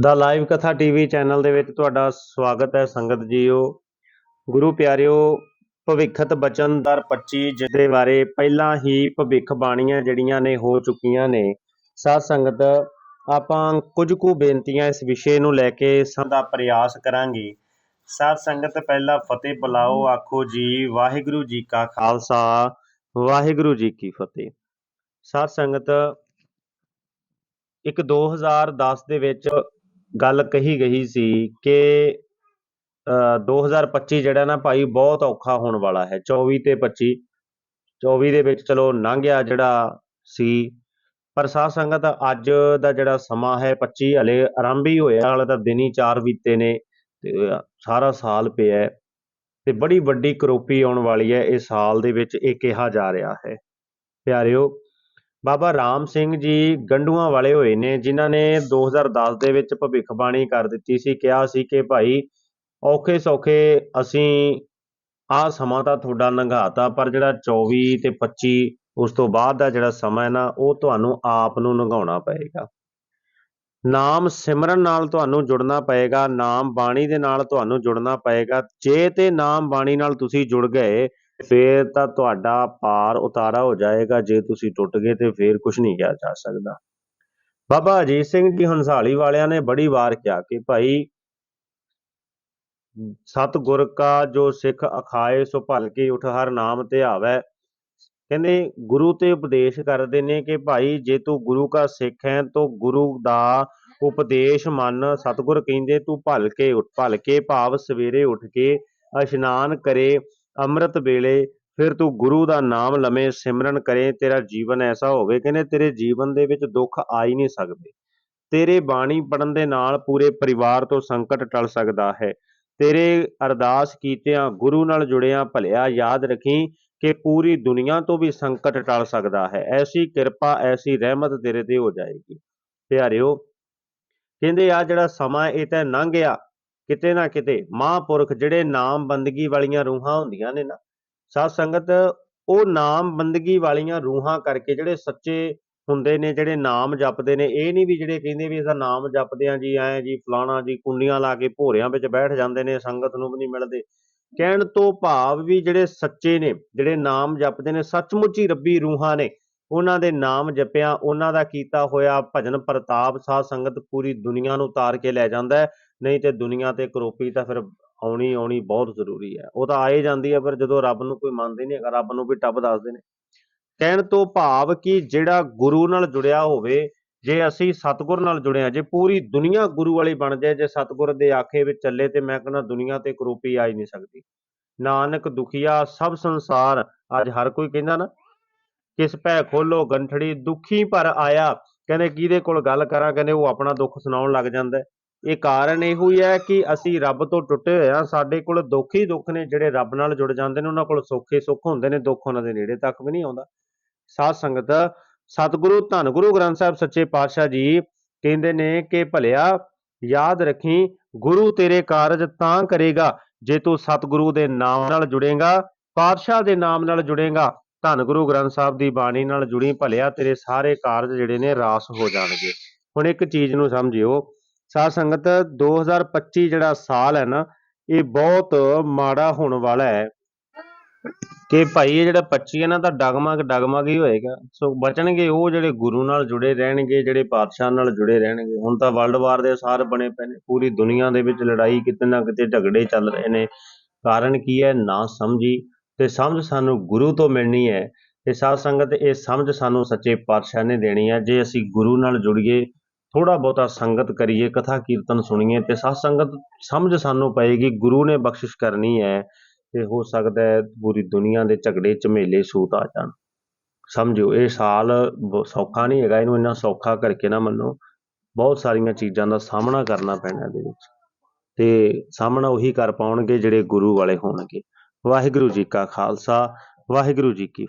ਦਾ live ਕਥਾ TV channel ਦੇ ਵਿੱਚ ਤੁਹਾਡਾ ਸਵਾਗਤ ਹੈ ਸੰਗਤ ਜੀਓ। ਗੁਰੂ ਪਿਆਰਿਓ, ਭਵਿੱਖਤ ਬਚਨ ਦਰ 25 ਜਿਹਦੇ ਬਾਰੇ ਪਹਿਲਾਂ ਹੀ ਭਵਿੱਖ ਬਾਣੀਆਂ ਜਿਹੜੀਆਂ ਨੇ ਹੋ ਚੁੱਕੀਆਂ ਨੇ। ਸਾਧ ਸੰਗਤ, ਆਪਾਂ ਕੁਝ ਕੁ ਬੇਨਤੀਆਂ ਇਸ ਵਿਸ਼ੇ ਨੂੰ ਲੈ ਕੇ ਸਭ ਦਾ ਪ੍ਰਯਾਸ ਕਰਾਂਗੇ। ਸਾਧ ਸੰਗਤ, ਪਹਿਲਾ ਫਤਿਹ ਬੁਲਾਓ, ਆਖੋ ਜੀ, ਵਾਹਿਗੁਰੂ ਜੀ ਕਾ ਖਾਲਸਾ, ਵਾਹਿਗੁਰੂ ਜੀ ਕੀ ਫਤਿਹ। ਸਾਧ ਸੰਗਤ, ਇੱਕ 2010 ਦੇ ਵਿੱਚ ਗੱਲ ਕਹੀ ਗਈ ਸੀ ਕਿ ਅ, 2025 ਜਿਹੜਾ ਨਾ ਭਾਈ ਬਹੁਤ ਔਖਾ ਹੋਣ ਵਾਲਾ ਹੈ। 24 ਤੇ 25 24 ਦੇ ਵਿੱਚ ਚਲੋ ਲੰਘਿਆ ਜਿਹੜਾ ਸੀ ਪਰ ਸਾਧ ਸੰਗਤ ਅੱਜ ਦਾ ਜਿਹੜਾ ਸਮਾਂ ਹੈ 25 ਹਲੇ ਆਰੰਭ ਹੀ ਹੋਇਆ ਹਾਲੇ ਤਾਂ ਦਿਨ ਹੀ ਚਾਰ ਬੀਤੇ ਨੇ ਤੇ ਸਾਰਾ ਸਾਲ ਪਿਆ ਹੈ ਤੇ ਬੜੀ ਵੱਡੀ ਕਰੋਪੀ ਆਉਣ ਵਾਲੀ ਹੈ ਇਸ ਸਾਲ ਦੇ ਵਿੱਚ ਇਹ ਕਿਹਾ ਜਾ ਰਿਹਾ ਹੈ। ਪਿਆਰਿਓ ਬਾਬਾ ਰਾਮ ਸਿੰਘ ਜੀ ਗੰਡੂਆਂ ਵਾਲੇ ਹੋਏ ਨੇ, ਜਿਨ੍ਹਾਂ ਨੇ 2010 ਦੇ ਵਿੱਚ ਭਵਿੱਖਬਾਣੀ ਕਰ ਦਿੱਤੀ ਸੀ, ਕਿਹਾ ਸੀ ਕਿ ਭਾਈ ਔਖੇ ਸੌਖੇ ਅਸੀਂ ਆਹ ਸਮਾਂ ਤਾਂ ਤੁਹਾਡਾ ਲੰਘਾਤਾ, ਪਰ ਜਿਹੜਾ 24 ਤੇ 25 ਉਸ ਤੋਂ ਬਾਅਦ ਦਾ ਜਿਹੜਾ ਸਮਾਂ ਹੈ ਨਾ, ਉਹ ਤੁਹਾਨੂੰ ਆਪ ਨੂੰ ਲੰਘਾਉਣਾ ਪਏਗਾ। ਨਾਮ ਸਿਮਰਨ ਨਾਲ ਤੁਹਾਨੂੰ ਜੁੜਨਾ ਪਏਗਾ, ਨਾਮ ਬਾਣੀ ਦੇ ਨਾਲ ਤੁਹਾਨੂੰ ਜੁੜਨਾ ਪਏਗਾ। ਜੇ ਤੇ ਨਾਮ ਬਾਣੀ ਨਾਲ ਤੁਸੀਂ ਜੁੜ ਗਏ ਫੇਰ ਤਾਂ ਤੁਹਾਡਾ ਪਾਰ ਉਤਾਰਾ ਹੋ ਜਾਏਗਾ, ਜੇ ਤੁਸੀਂ ਟੁੱਟ ਗਏ ਤੇ ਫੇਰ ਕੁਝ ਨਹੀਂ ਕਿਹਾ ਜਾ ਸਕਦਾ। ਬਾਬਾ ਅਜੀਤ ਸਿੰਘ ਜੀ ਹੰਸਾਲੀ ਵਾਲਿਆਂ ਨੇ ਬੜੀ ਵਾਰ ਕਿਹਾ ਕਿ ਭਾਈ, ਸਤਿਗੁਰ ਕਾ ਜੋ ਸਿੱਖ ਅਖਾਏ ਸੋ ਭਲ ਕੇ ਉਠ ਹਰ ਨਾਮ ਤੇ ਧਿਆਵੈ ਕਹਿੰਦੇ ਗੁਰੂ ਤੇ ਉਪਦੇਸ਼ ਕਰਦੇ ਨੇ ਕਿ ਭਾਈ, ਜੇ ਤੂੰ ਗੁਰੂ ਕਾ ਸਿੱਖ ਹੈ, ਤਾਂ ਗੁਰੂ ਦਾ ਉਪਦੇਸ਼ ਮੰਨ। ਸਤਿਗੁਰ ਕਹਿੰਦੇ, ਤੂੰ ਭਲ ਕੇ ਉੱਠ, ਭਲ ਕੇ ਭਾਵ ਸਵੇਰੇ ਉੱਠ ਕੇ ਇਸ਼ਨਾਨ ਕਰੇ। ਅੰਮ੍ਰਿਤ ਵੇਲੇ ਫਿਰ ਤੂੰ ਗੁਰੂ ਦਾ ਨਾਮ ਲਵੇਂ, ਸਿਮਰਨ ਕਰੇ, ਤੇਰਾ ਜੀਵਨ ਐਸਾ ਹੋਵੇ ਕਹਿੰਦੇ ਤੇਰੇ ਜੀਵਨ ਦੇ ਵਿੱਚ ਦੁੱਖ ਆ ਹੀ ਨਹੀਂ ਸਕਦੇ। ਤੇਰੇ ਬਾਣੀ ਪੜਨ ਦੇ ਨਾਲ ਪੂਰੇ ਪਰਿਵਾਰ ਤੋਂ ਸੰਕਟ ਟਲ ਸਕਦਾ ਹੈ। ਤੇਰੇ ਅਰਦਾਸ ਕੀਤਿਆਂ, ਗੁਰੂ ਨਾਲ ਜੁੜਿਆਂ ਭਲਿਆ ਯਾਦ ਰੱਖੀ ਕਿ ਪੂਰੀ ਦੁਨੀਆ ਤੋਂ ਵੀ ਸੰਕਟ ਟਲ ਸਕਦਾ ਹੈ। ਐਸੀ ਕਿਰਪਾ, ਐਸੀ ਰਹਿਮਤ ਤੇਰੇ ਤੇ ਹੋ ਜਾਏਗੀ। ਪਿਆਰਿਓ, ਕਹਿੰਦੇ ਆ ਜਿਹੜਾ ਸਮਾਂ ਇਹ ਤਾਂ ਲੰਘ ਗਿਆ ਕਿਤੇ ਨਾ ਕਿਤੇ ਮਹਾਂਪੁਰਖ ਜਿਹੜੇ ਨਾਮ ਬੰਦਗੀ ਵਾਲੀਆਂ ਰੂਹਾਂ ਹੁੰਦੀਆਂ ਨੇ ਨਾ, ਸਾਧ ਸੰਗਤ ਉਹ ਨਾਮ ਬੰਦਗੀ ਵਾਲੀਆਂ ਰੂਹਾਂ ਕਰਕੇ ਜਿਹੜੇ ਸੱਚੇ ਹੁੰਦੇ ਨੇ, ਜਿਹੜੇ ਨਾਮ ਜਪਦੇ ਨੇ, ਇਹ ਨਹੀਂ ਵੀ ਜਿਹੜੇ ਕਹਿੰਦੇ ਵੀ ਇਹਦਾ ਨਾਮ ਜਪਦੇ ਆ ਜੀ, ਐ ਜੀ, ਫਲਾਣਾ ਜੀ, ਕੁੰਡੀਆਂ ਲਾ ਕੇ ਭੋਰਿਆਂ ਵਿੱਚ ਬੈਠ ਜਾਂਦੇ ਨੇ, ਸੰਗਤ ਨੂੰ ਵੀ ਨਹੀਂ ਮਿਲਦੇ। ਕਹਿਣ ਤੋਂ ਭਾਵ ਵੀ ਜਿਹੜੇ ਸੱਚੇ ਨੇ, ਜਿਹੜੇ ਨਾਮ ਜਪਦੇ ਨੇ, ਸੱਚਮੁੱਚ ਹੀ ਰੱਬੀ ਰੂਹਾਂ ਨੇ। ਉਹਨਾਂ ਦੇ ਨਾਮ ਜਪਿਆ, ਉਹਨਾਂ ਦਾ ਕੀਤਾ ਹੋਇਆ ਭਜਨ ਪ੍ਰਤਾਪ ਸਾਧ ਸੰਗਤ ਪੂਰੀ ਦੁਨੀਆ ਨੂੰ ਉਤਾਰ ਕੇ ਲੈ ਜਾਂਦਾ ਹੈ। ਨਹੀਂ ਤੇ ਦੁਨੀਆ ਤੇ ਕਰੋਪੀ ਤਾਂ ਫਿਰ ਆਉਣੀ ਆਉਣੀ ਬਹੁਤ ਜ਼ਰੂਰੀ ਹੈ। ਉਹ ਤਾਂ ਆਏ ਜਾਂਦੀ ਹੈ, ਪਰ ਜਦੋਂ ਰੱਬ ਨੂੰ ਕੋਈ ਮੰਨਦੇ ਨਹੀਂ ਹੈਗਾ, ਰੱਬ ਨੂੰ ਵੀ ਟੱਬ ਦੱਸਦੇ ਨੇ। ਕਹਿਣ ਤੋਂ ਭਾਵ ਕਿ ਜਿਹੜਾ ਗੁਰੂ ਨਾਲ ਜੁੜਿਆ ਹੋਵੇ, ਜੇ ਅਸੀਂ ਸਤਿਗੁਰ ਨਾਲ ਜੁੜੇ ਹਾਂ, ਜੇ ਪੂਰੀ ਦੁਨੀਆ ਗੁਰੂ ਵਾਲੀ ਬਣ ਜਾਏ, ਜੇ ਸਤਿਗੁਰ ਦੇ ਆਖੇ ਵਿੱਚ ਚੱਲੇ ਤੇ ਮੈਂ ਕਹਿੰਦਾ ਦੁਨੀਆ ਤੇ ਕਰੋਪੀ ਆ ਹੀ ਨਹੀਂ ਸਕਦੀ। ਨਾਨਕ ਦੁਖੀਆ, ਸਭ ਸੰਸਾਰ, ਅੱਜ ਹਰ ਕੋਈ ਕਹਿੰਦਾ ਨਾ, ਕਿਸ ਭੈ ਖੋਲੋ ਗੰਠੜੀ, ਦੁਖੀ ਪਰ ਆਇਆ। ਕਹਿੰਦੇ ਕਿਹਦੇ ਕੋਲ ਗੱਲ ਕਰਾਂ? ਕਹਿੰਦੇ ਉਹ ਆਪਣਾ ਦੁੱਖ ਸੁਣਾਉਣ ਲੱਗ ਜਾਂਦਾ ਇਹ ਕਾਰਨ ਇਹੋ ਹੀ ਹੈ ਕਿ ਅਸੀਂ ਰੱਬ ਤੋਂ ਟੁੱਟੇ ਹੋਏ ਆ ਸਾਡੇ ਕੋਲ ਦੁੱਖ ਹੀ ਦੁੱਖ ਨੇ, ਜਿਹੜੇ ਰੱਬ ਨਾਲ ਜੁੜ ਜਾਂਦੇ ਨੇ, ਉਹਨਾਂ ਕੋਲ ਸੌਖੇ ਸੁੱਖ ਹੁੰਦੇ ਨੇ, ਦੁੱਖ ਉਹਨਾਂ ਦੇ ਨੇੜੇ ਤੱਕ ਵੀ ਨਹੀਂ ਆਉਂਦਾ। ਸਾਧ ਸੰਗਤ, ਸਤਿਗੁਰੂ, ਧੰਨ ਗੁਰੂ ਗ੍ਰੰਥ ਸਾਹਿਬ ਸੱਚੇ ਪਾਤਸ਼ਾਹ ਜੀ ਕਹਿੰਦੇ ਨੇ ਕਿ ਭਲਿਆ, ਯਾਦ ਰੱਖੀ, ਗੁਰੂ ਤੇਰੇ ਕਾਰਜ ਤਾਂ ਕਰੇਗਾ, ਜੇ ਤੂੰ ਸਤਿਗੁਰੂ ਦੇ ਨਾਮ ਨਾਲ ਜੁੜੇਗਾ, ਪਾਤਸ਼ਾਹ ਦੇ ਨਾਮ ਨਾਲ ਜੁੜੇਗਾ, ਧੰਨ ਗੁਰੂ ਗ੍ਰੰਥ ਸਾਹਿਬ ਦੀ ਬਾਣੀ ਨਾਲ ਜੁੜੀ, ਭਲਿਆ ਤੇਰੇ ਸਾਰੇ ਕਾਰਜ ਜਿਹੜੇ ਨੇ ਰਾਸ ਹੋ ਜਾਣਗੇ। ਹੁਣ ਇੱਕ ਚੀਜ਼ ਨੂੰ ਸਮਝਿਓ ਸਾਧ ਸੰਗਤ 2025 ਜਿਹੜਾ ਸਾਲ ਹੈ ਨਾ, ਇਹ ਬਹੁਤ ਮਾੜਾ ਹੋਣ ਵਾਲਾ ਹੈ ਕਿ ਭਾਈ ਇਹ ਜਿਹੜਾ 25 ਹੈ ਨਾ, ਤਾਂ ਡਗਮਗ ਡਗਮਗ ਹੀ ਹੋਏਗਾ। ਸੋ ਬਚਣਗੇ ਉਹ ਜਿਹੜੇ ਗੁਰੂ ਨਾਲ ਜੁੜੇ ਰਹਿਣਗੇ, ਜਿਹੜੇ ਪਾਤਸ਼ਾਹ ਨਾਲ ਜੁੜੇ ਰਹਿਣਗੇ। ਹੁਣ ਤਾਂ ਵਰਲਡ ਵਾਰ ਦੇ ਸਾਰ ਬਣੇ ਪਏ ਨੇ, ਪੂਰੀ ਦੁਨੀਆ ਦੇ ਵਿੱਚ ਲੜਾਈ ਕਿਤੇ ਨਾ ਕਿਤੇ ਝਗੜੇ ਚੱਲ ਰਹੇ ਨੇ। ਕਾਰਨ ਕੀ ਹੈ? ਨਾ ਸਮਝੀ। ਤੇ ਸਮਝ ਸਾਨੂੰ ਗੁਰੂ ਤੋਂ ਮਿਲਣੀ ਹੈ। ਤੇ ਸਾਧ ਸੰਗਤ, ਇਹ ਸਮਝ ਸਾਨੂੰ ਸੱਚੇ ਪਾਤਸ਼ਾਹ ਨੇ ਦੇਣੀ ਹੈ। ਜੇ ਅਸੀਂ ਗੁਰੂ ਨਾਲ ਜੁੜੀਏ ਥੋੜਾ ਬਹੁਤਾ ਸੰਗਤ ਕਰੀਏ, ਕਥਾ ਕੀਰਤਨ ਸੁਣੀਏ ਤੇ ਸਾਧ ਸੰਗਤ ਸਮਝ ਸਾਨੂੰ ਪਏਗੀ, ਗੁਰੂ ਨੇ ਬਖਸ਼ਿਸ਼ ਕਰਨੀ ਹੈ ਤੇ ਹੋ ਸਕਦਾ ਹੈ ਪੂਰੀ ਦੁਨੀਆ ਦੇ ਝਗੜੇ, ਝਮੇਲੇ ਸੂਤ ਆ ਜਾਣ। ਸਮਝੋ ਇਹ ਸਾਲ ਬ- ਸੌਖਾ ਨਹੀਂ ਹੈਗਾ, ਇਹਨੂੰ ਇੰਨਾ ਸੌਖਾ ਕਰਕੇ ਨਾ ਮੰਨੋ। ਬਹੁਤ ਸਾਰੀਆਂ ਚੀਜ਼ਾਂ ਦਾ ਸਾਹਮਣਾ ਕਰਨਾ ਪੈਣਾ ਇਹਦੇ ਵਿੱਚ। ਤੇ ਸਾਹਮਣਾ ਉਹੀ ਕਰ ਪਾਉਣਗੇ ਜਿਹੜੇ ਗੁਰੂ ਵਾਲੇ ਹੋਣਗੇ। ਵਾਹਿਗੁਰੂ ਜੀ ਕਾ ਖਾਲਸਾ, ਵਾਹਿਗੁਰੂ ਜੀ ਕੀ